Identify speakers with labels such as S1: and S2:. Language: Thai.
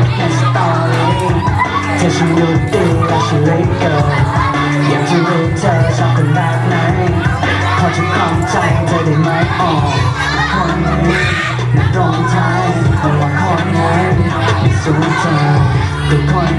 S1: ไปกดไลค์ในสตอรี่เฉันดูดีและฉันเลยเกินอยากจะรู้เธอชอบคนแบบไหนพอจะคล้องใจเธอได้ไหมอ๋อคนนี้นักตรงไทยแต่ว่าคนนี้ไม่สนใจทุวยกคน